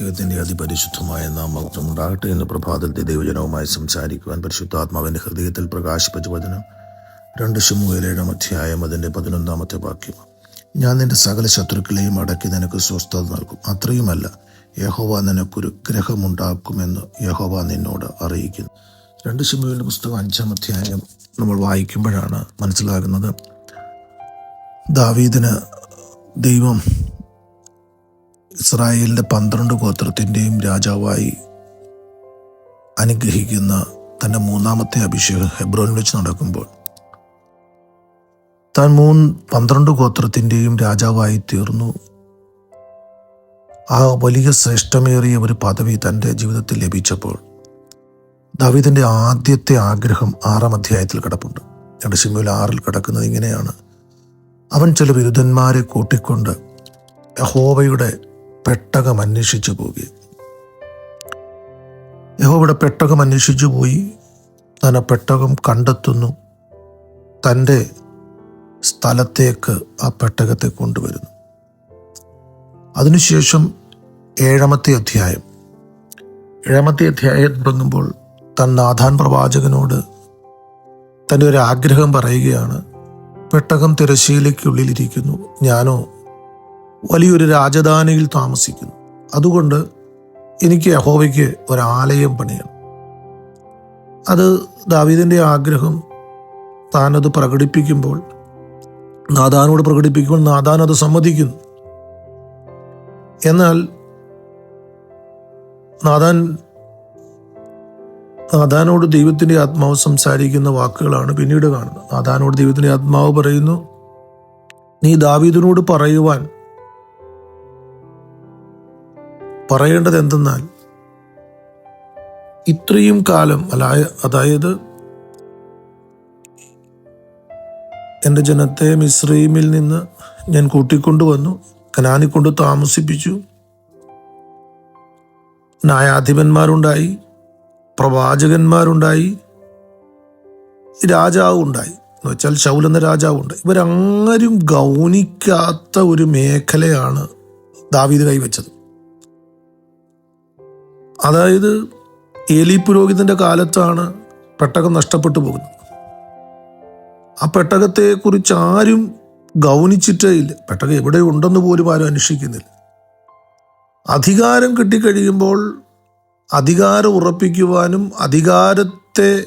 ദൈവത്തിന്റെ അതിപരിശുദ്ധമായ നാമം ഉണ്ടാകട്ടെ എന്ന് പ്രഭാതത്തെ ദൈവജനവുമായി സംസാരിക്കുവാൻ പരിശുദ്ധാത്മാവിന്റെ ഹൃദയത്തിൽ പ്രകാശിപ്പിച്ച വചനം രണ്ട് ശമുവേലേഴാം അധ്യായം അതിന്റെ പതിനൊന്നാമത്തെ വാക്യം. ഞാൻ നിന്റെ സകല ശത്രുക്കളെയും അടക്കി നിനക്ക് സ്വസ്ഥത നൽകും. അത്രയുമല്ല യഹോവ നിനക്കൊരു ഗ്രഹമുണ്ടാക്കുമെന്ന് യഹോവ നിന്നോട് അറിയിക്കുന്നു. രണ്ട് ശമുവേലിന്റെ പുസ്തകം അഞ്ചാം അധ്യായം നമ്മൾ വായിക്കുമ്പോഴാണ് മനസ്സിലാകുന്നത്. ദാവീദിന് ദൈവം ഇസ്രായേലിന്റെ പന്ത്രണ്ട് ഗോത്രത്തിന്റെയും രാജാവായി അനുഗ്രഹിക്കുന്ന തന്റെ മൂന്നാമത്തെ അഭിഷേകം ഹെബ്രോനിൽ വെച്ച് നടക്കുമ്പോൾ താൻ മൂന്ന് പന്ത്രണ്ട് ഗോത്രത്തിന്റെയും രാജാവായി തീർന്നു. ആ വലിയ ശ്രേഷ്ഠമേറിയ ഒരു പദവി തന്റെ ജീവിതത്തിൽ ലഭിച്ചപ്പോൾ ദാവീദിന്റെ ആദ്യത്തെ ആഗ്രഹം ആറാം അധ്യായത്തിൽ കിടപ്പുണ്ട്. രണ്ട് ശിമുൽ ആറിൽ കിടക്കുന്നത് ഇങ്ങനെയാണ്. അവൻ ചില വിരുദ്ധന്മാരെ കൂട്ടിക്കൊണ്ട് യഹോവയുടെ പെട്ടകം അന്വേഷിച്ചു പോയി യഹോവയുടെ പെട്ടകം അന്വേഷിച്ചു പോയി. താൻ ആ പെട്ടകം കണ്ടെത്തുന്നു. തന്റെ സ്ഥലത്തേക്ക് ആ പെട്ടകത്തെ കൊണ്ടുവരുന്നു. അതിനുശേഷം ഏഴാമത്തെ അധ്യായം. ഏഴാമത്തെ അധ്യായം തുടങ്ങുമ്പോൾ തൻ നാഥാൻ പ്രവാചകനോട് തന്റെ ഒരു ആഗ്രഹം പറയുകയാണ് പെട്ടകം തിരശ്ശീലയ്ക്കുള്ളിലിരിക്കുന്നു ഞാനോ വലിയൊരു രാജധാനിയിൽ താമസിക്കുന്നു. അതുകൊണ്ട് എനിക്ക് യഹോവയ്ക്ക് ഒരാലയം പണിയണം. അത് ദാവീദിന്റെ ആഗ്രഹം. താനത് പ്രകടിപ്പിക്കുമ്പോൾ നാദാനോട് പ്രകടിപ്പിക്കുമ്പോൾ നാദാൻ അത് സമ്മതിക്കുന്നു. എന്നാൽ നാദാൻ നാദാനോട് ദൈവത്തിന്റെ ആത്മാവ് സംസാരിക്കുന്ന വാക്കുകളാണ് പിന്നീട് കാണുന്നത്. നാദാനോട് ദൈവത്തിന്റെ ആത്മാവ് പറയുന്നു നീ ദാവീദിനോട് പറയുവാൻ പറയേണ്ടത് എന്തെന്നാൽ ഇത്രയും കാലം അല്ല അതായത് എന്റെ ജനത്തെ മിശ്രീമിൽ നിന്ന് ഞാൻ കൂട്ടിക്കൊണ്ടുവന്നു കനാനി കൊണ്ട് താമസിപ്പിച്ചു. ന്യായാധിപന്മാരുണ്ടായി പ്രവാചകന്മാരുണ്ടായി രാജാവ് ഉണ്ടായി എന്ന് വെച്ചാൽ ശൗൽ എന്ന രാജാവുണ്ട്. ഇവരാരും ഗൗനിക്കാത്ത ഒരു മേഖലയാണ് ദാവീദ് കൈവച്ചത്. അതായത് ഏലി പുരോഹിതന്റെ കാലത്താണ് പെട്ടകം നഷ്ടപ്പെട്ടു പോകുന്നത്. ആ പെട്ടകത്തെക്കുറിച്ച് ആരും ഗൗനിച്ചിട്ടേ ഇല്ല. പെട്ടകം എവിടെ ഉണ്ടെന്ന് പോലും ആരും അന്വേഷിക്കുന്നില്ല. അധികാരം കിട്ടിക്കഴിയുമ്പോൾ അധികാരം ഉറപ്പിക്കുവാനും അധികാരത്തെ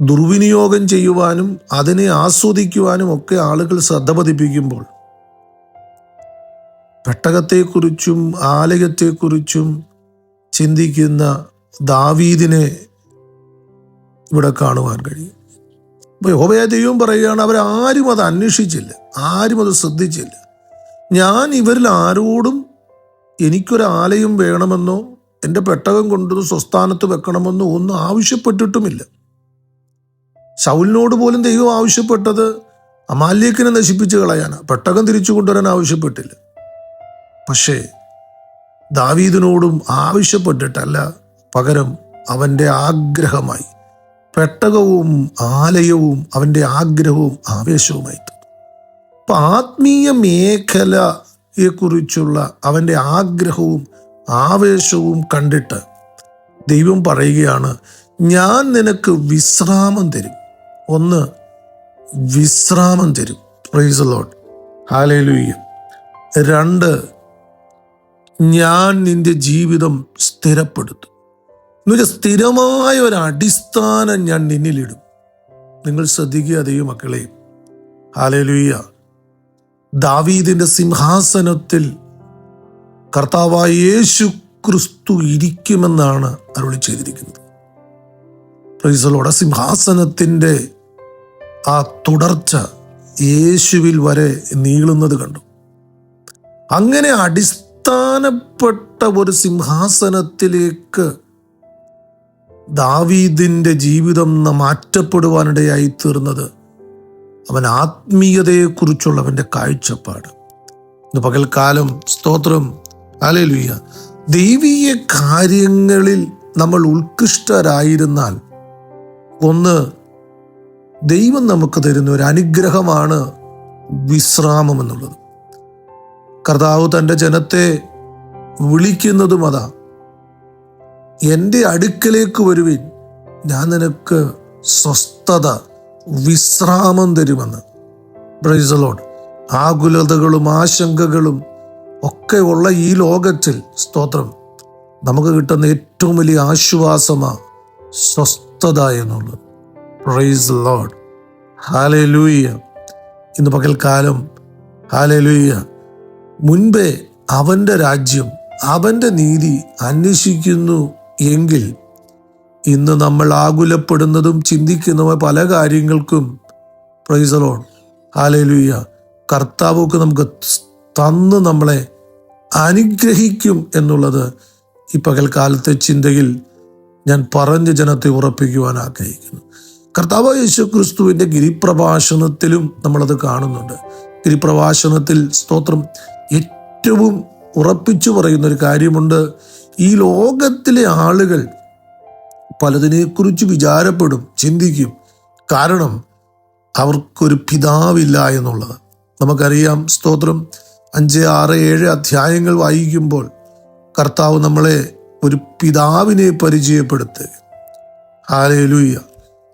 ദുർവിനിയോഗം ചെയ്യുവാനും അതിനെ ആസ്വദിക്കുവാനും ഒക്കെ ആളുകൾ ശ്രദ്ധ പതിപ്പിക്കുമ്പോൾ പെട്ടകത്തെക്കുറിച്ചും ആലയത്തെക്കുറിച്ചും ചിന്തിക്കുന്ന ദാവീദിനെ ഇവിടെ കാണുവാൻ കഴിയും. അപ്പോൾ യഹോബയ ദൈവം പറയുകയാണ് അവരാരും അത് അന്വേഷിച്ചില്ല ആരും അത് ശ്രദ്ധിച്ചില്ല. ഞാൻ ഇവരിൽ ആരോടും എനിക്കൊരു ആലയം വേണമെന്നോ എന്റെ പെട്ടകം കൊണ്ടുവന്ന് സ്വസ്ഥാനത്ത് വെക്കണമെന്നോ ഒന്നും ആവശ്യപ്പെട്ടിട്ടുമില്ല. ശൗലിനോട് പോലും ദൈവം ആവശ്യപ്പെട്ടത് അമാല്യക്കിനെ നശിപ്പിച്ച് കളയാനാണ് പെട്ടകം തിരിച്ചു കൊണ്ടുവരാൻ ആവശ്യപ്പെട്ടില്ല. പക്ഷേ ദാവീദിനോടും ആവശ്യപ്പെട്ടിട്ടല്ല പകരം അവന്റെ ആഗ്രഹമായി. പെട്ടകവും ആലയവും അവന്റെ ആഗ്രഹവും ആവേശവുമായി അപ്പം ആത്മീയ മേഖലയെക്കുറിച്ചുള്ള അവന്റെ ആഗ്രഹവും ആവേശവും കണ്ടിട്ട് ദൈവം പറയുകയാണ് ഞാൻ നിനക്ക് വിശ്രാമം തരും. ഒന്ന് വിശ്രാമം തരും. പ്രൈസ് ലോഡ് ഹാലയിലൂയ്യം രണ്ട് ഞാൻ നിന്റെ ജീവിതം സ്ഥിരപ്പെടുത്തും. എന്നുവെച്ചാൽ സ്ഥിരമായ ഒരു അടിസ്ഥാനം ഞാൻ നിന്നിലിടും. നിങ്ങൾ ശ്രദ്ധിക്കുക അതേ മക്കളെ. ഹാലലുയ്യ ദാവീദിന്റെ സിംഹാസനത്തിൽ കർത്താവായ യേശു ക്രിസ്തു ഇരിക്കുമെന്നാണ് അരുളി ചെയ്തിരിക്കുന്നത്. പ്രൈസലോടെ സിംഹാസനത്തിന്റെ ആ തുടർച്ച യേശുവിൽ വരെ നീളുന്നത് കണ്ടു. അങ്ങനെ അടിസ്ഥാനപ്പെട്ട ഒരു സിംഹാസനത്തിലേക്ക് ദാവീദിന്റെ ജീവിതം മാറ്റപ്പെടുവാനിടയായി തീർന്നത് അവൻ ആത്മീയതയെക്കുറിച്ചുള്ള അവന്റെ കാഴ്ചപ്പാട്. ഇന്ന് പകൽക്കാലം സ്തോത്രം. അലലുയ്യ ദൈവീയ കാര്യങ്ങളിൽ നമ്മൾ ഉത്കൃഷ്ടരായിരുന്നാൽ ഒന്ന് ദൈവം നമുക്ക് തരുന്ന ഒരു അനുഗ്രഹമാണ് വിശ്രാമം എന്നുള്ളത്. കർത്താവ് തന്റെ ജനത്തെ വിളിക്കുന്നതും അതാ. എന്റെ അടുക്കലേക്ക് വരുവിൻ ഞാൻ നിനക്ക് സ്വസ്ഥത വിശ്രാമം തരുമെന്ന്. ബ്രൈസലോഡ് ആകുലതകളും ആശങ്കകളും ഒക്കെ ഉള്ള ഈ ലോകത്തിൽ സ്തോത്രം. നമുക്ക് കിട്ടുന്ന ഏറ്റവും വലിയ ആശ്വാസമാ സ്വസ്ഥത എന്നുള്ളത്. പ്രൈസ് ലോഡ് ഹാലേ ലൂയ്യ ഇന്ന് പകൽക്കാലം. ഹാലേ ലൂയ്യ മുൻപേ അവന്റെ രാജ്യം അവന്റെ നീതി അന്വേഷിക്കുന്നു എങ്കിൽ ഇന്ന് നമ്മൾ ആകുലപ്പെടുന്നതും ചിന്തിക്കുന്ന പല കാര്യങ്ങൾക്കും പ്രൈസലോൺ ഹാലലുയ്യ കർത്താവൊക്കെ നമുക്ക് തന്ന് നമ്മളെ അനുഗ്രഹിക്കും എന്നുള്ളത് ഈ പകൽക്കാലത്തെ ചിന്തയിൽ ഞാൻ പറഞ്ഞ ജനത്തെ ഉറപ്പിക്കുവാൻ ആഗ്രഹിക്കുന്നു. കർത്താവ് യേശു ക്രിസ്തുവിന്റെ ഗിരിപ്രഭാഷണത്തിലും നമ്മളത് കാണുന്നുണ്ട്. ഗിരിപ്രഭാഷണത്തിൽ സ്തോത്രം. ഏറ്റവും ഉറപ്പിച്ചു പറയുന്ന ഒരു കാര്യമുണ്ട്. ഈ ലോകത്തിലെ ആളുകൾ പലതിനെക്കുറിച്ച് വിചാരപ്പെടും ചിന്തിക്കും. കാരണം അവർക്കൊരു പിതാവില്ല എന്നുള്ളത്. നമുക്കറിയാം സ്തോത്രം അഞ്ച് ആറ് ഏഴ് അധ്യായങ്ങൾ വായിക്കുമ്പോൾ കർത്താവ് നമ്മളെ ഒരു പിതാവിനെ പരിചയപ്പെടുത്തുക ഹാലേലൂയ.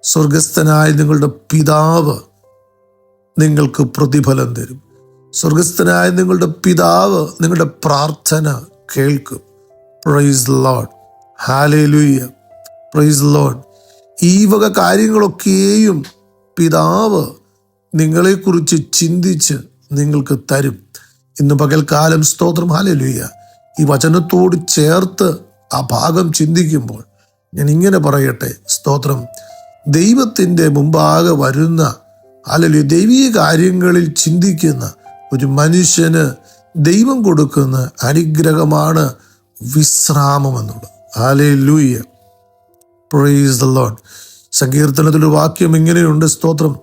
സ്വർഗസ്ഥനായ നിങ്ങളുടെ പിതാവ് നിങ്ങൾക്ക് പ്രതിഫലം തരും. സ്വർഗസ്ഥനായ നിങ്ങളുടെ പിതാവ് നിങ്ങളുടെ പ്രാർത്ഥന കേൾക്കും. Praise Lord hallelujah praise Lord ഈ വക കാര്യങ്ങളൊക്കെയും പിതാവ് നിങ്ങളെക്കുറിച്ച് ചിന്തിച്ച് നിങ്ങൾക്ക് തരും. ഇന്ന് പകൽക്കാലം സ്തോത്രം. ഹാലലുയ്യ ഈ വചനത്തോട് ചേർത്ത് ആ ഭാഗം ചിന്തിക്കുമ്പോൾ ഞാൻ ഇങ്ങനെ പറയട്ടെ. സ്തോത്രം. ദൈവത്തിന്റെ മുമ്പാകെ വരുന്ന അല്ലെങ്കിൽ ദൈവീയ കാര്യങ്ങളിൽ ചിന്തിക്കുന്ന ഒരു മനുഷ്യന് ദൈവം കൊടുക്കുന്ന അനുഗ്രഹമാണ് വിശ്രാമം എന്നുള്ളത് ആലേ ലൂയ്യ പ്രൈസ് ദ ലോഡ് സങ്കീർത്തനത്തിലൊരു വാക്യം ഇങ്ങനെയുണ്ട് സ്തോത്രം.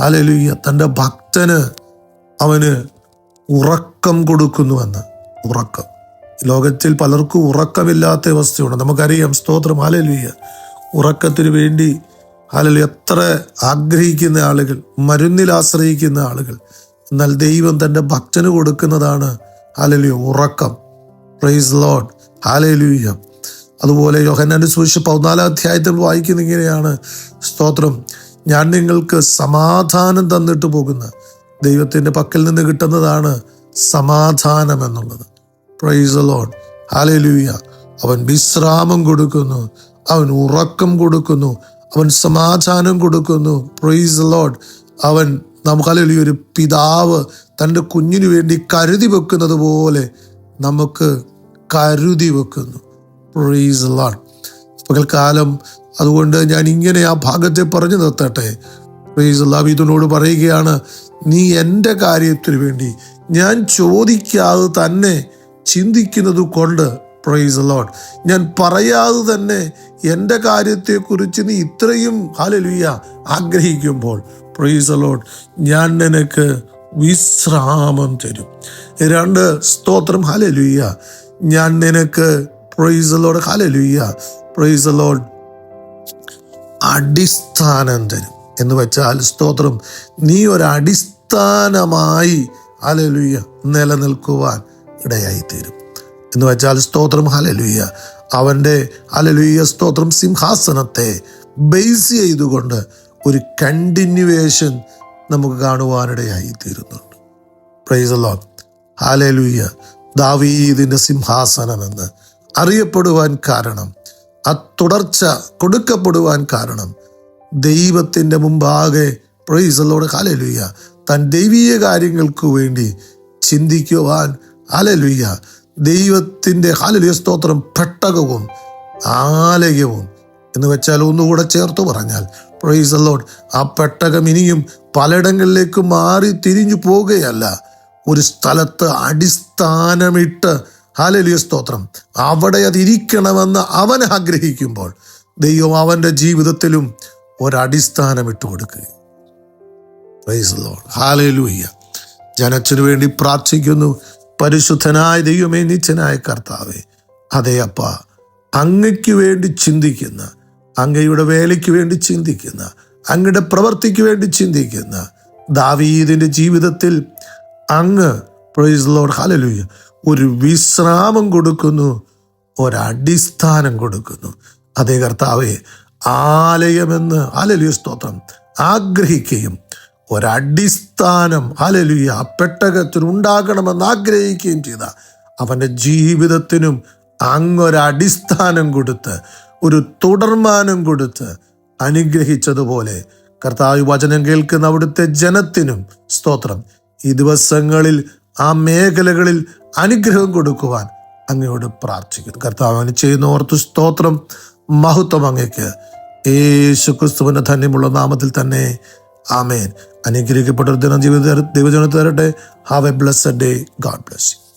ആലേ ലൂയ്യ തന്റെ ഭക്തന് അവന് ഉറക്കം കൊടുക്കുന്നുവെന്ന്. ഉറക്കം. ലോകത്തിൽ പലർക്കും ഉറക്കമില്ലാത്ത അവസ്ഥയുണ്ട്. നമുക്കറിയാം സ്തോത്രം ഹാലലുയ്യ ഉറക്കത്തിന് വേണ്ടി ഹാലലു എത്ര ആഗ്രഹിക്കുന്ന ആളുകൾ മരുന്നിൽ ആശ്രയിക്കുന്ന ആളുകൾ എന്നാൽ ദൈവം തന്റെ ഭക്തന് കൊടുക്കുന്നതാണ് ഹാലലു ഉറക്കം. പ്രൈസ് ലോഡ് ഹാലലൂയ അതുപോലെ യോഹനാന്റെ സുവിശേഷം പതിനാലാം അധ്യായത്തിൽ വായിക്കുന്ന ഇങ്ങനെയാണ് സ്തോത്രം. ഞാൻ നിങ്ങൾക്ക് സമാധാനം തന്നിട്ട് പോകുന്ന ദൈവത്തിന്റെ പക്കൽ നിന്ന് കിട്ടുന്നതാണ് സമാധാനം എന്നുള്ളത്. പ്രൈസ് ലോഡ് ഹാലലൂയ അവൻ വിശ്രാമം കൊടുക്കുന്നു അവൻ ഉറക്കം കൊടുക്കുന്നു അവൻ സമാധാനം കൊടുക്കുന്നു. പ്രൈസ് ലോഡ് അവൻ നമുക്ക് ഒരു പിതാവ് തന്റെ കുഞ്ഞിനു വേണ്ടി കരുതി വെക്കുന്നത് പോലെ നമുക്ക് കരുതി വെക്കുന്നു. പ്രൈസ് പകൽക്കാലം അതുകൊണ്ട് ഞാൻ ഇങ്ങനെ ആ ഭാഗത്തെ പറഞ്ഞു നിർത്തട്ടെ. പ്രൈസ് ഇതിനോട് പറയുകയാണ് നീ എന്റെ കാര്യത്തിന് വേണ്ടി ഞാൻ ചോദിക്കാതെ തന്നെ ചിന്തിക്കുന്നത് കൊണ്ട് പ്രൈസ് ലോഡ് ഞാൻ പറയാതെ തന്നെ എന്റെ കാര്യത്തെക്കുറിച്ച് നീ ഇത്രയും ഹാലലുയ്യ ആഗ്രഹിക്കുമ്പോൾ പ്രൈസ് ലോഡ് ഞാൻ നിനക്ക് വിശ്രാമം തരും. രണ്ട് സ്തോത്രം. ഹലലുയ്യ ഞാൻ നിനക്ക് പ്രൈസ് ഹലലുയ്യ പ്രീസലോട്ട് അടിസ്ഥാനം തരും. എന്ന് വെച്ചാൽ സ്തോത്രം. നീ ഒരു അടിസ്ഥാനമായി ഹലലുയ്യ നിലനിൽക്കുവാൻ ഇടയായി തീരും എന്ന് വെച്ചാൽ സ്തോത്രം. ഹലലുയ്യ അവന്റെ ഹലലുയ്യ സ്തോത്രം. സിംഹാസനത്തെ ബേസ് ചെയ്തുകൊണ്ട് ഒരു കണ്ടിന്യൂവേഷൻ നമുക്ക് കാണുവാനിടയായി തീരുന്നുണ്ട്. പ്രൈസ് ലോൺ ഹാലലുയ്യ ദാവീദിന്റെ സിംഹാസനം എന്ന് അറിയപ്പെടുവാൻ കാരണം ആ തുടർച്ച കൊടുക്കപ്പെടുവാൻ കാരണം ദൈവത്തിന്റെ മുമ്പാകെ പ്രൈസ് പ്രൈസലോട് ഹാലലുയ്യ താൻ ദൈവീയ കാര്യങ്ങൾക്ക് വേണ്ടി ചിന്തിക്കുവാൻ ഹാലലുയ്യ ദൈവത്തിന്റെ ഹാലലുയ സ്തോത്രം പെട്ടകവും ആലയവും എന്ന് വെച്ചാൽ ഒന്നുകൂടെ ചേർത്ത് പറഞ്ഞാൽ പ്രൈസ് അലോഡ് ആ പെട്ടകം ഇനിയും പലയിടങ്ങളിലേക്ക് മാറി തിരിഞ്ഞു പോവുകയല്ല. ഒരു സ്ഥലത്ത് അടിസ്ഥാനമിട്ട് ഹാലലിയ സ്തോത്രം. അവിടെ അതിരിക്കണമെന്ന് അവൻ ആഗ്രഹിക്കുമ്പോൾ ദൈവം അവന്റെ ജീവിതത്തിലും ഒരടിസ്ഥാനം ഇട്ട് കൊടുക്കുക ഹാലലൂയ്യ ജനത്തിനു വേണ്ടി പ്രാർത്ഥിക്കുന്നു. പരിശുദ്ധനായ ദൈവമേ നിച്ചനായ കർത്താവേ. അതേ അപ്പ അങ്ങയ്ക്ക് വേണ്ടി ചിന്തിക്കുന്ന അങ്ങയുടെ വേലയ്ക്ക് വേണ്ടി ചിന്തിക്കുന്ന അങ്ങയുടെ പ്രവർത്തിക്ക് വേണ്ടി ചിന്തിക്കുന്ന ദാവീദിന്റെ ജീവിതത്തിൽ അങ്ങ് പ്രൈസ് ലോഡ് ഹലലുയ്യ ഒരു വിശ്രാമം കൊടുക്കുന്നു ഒരടിസ്ഥാനം കൊടുക്കുന്നു. അതേ കർത്താവെ ആലയമെന്ന് ആലലിയ സ്തോത്രം ആഗ്രഹിക്കുകയും ഒരടിസ്ഥാനം ആലലിയ ആ പെട്ടകത്തിൽ ഉണ്ടാകണമെന്ന് ആഗ്രഹിക്കുകയും ചെയ്ത അവന്റെ ജീവിതത്തിനും അങ്ങൊരടിസ്ഥാനം കൊടുത്ത് ഒരു തുടർമാനം കൊടുത്ത് അനുഗ്രഹിച്ചതുപോലെ കർത്താവ് വചനം കേൾക്കുന്ന അവിടുത്തെ ജനത്തിനും സ്തോത്രം. ഈ ദിവസങ്ങളിൽ ആ മേഖലകളിൽ അനുഗ്രഹം കൊടുക്കുവാൻ അങ്ങയോട് പ്രാർത്ഥിക്കുന്നു. കർത്താവ് അങ്ങനെ ചെയ്യുന്ന ഓർത്ത് സ്തോത്രം. മഹത്വം അങ്ങയ്ക്ക് യേശു ക്രിസ്തുവിന്റെ ധന്യമുള്ള നാമത്തിൽ തന്നെ. ആമേൻ. അനുഗ്രഹിക്കപ്പെട്ട ഒരു ദിനം ജീവിത ദൈവജനത്തിൽ തരട്ടെ. Have a blessed day God bless you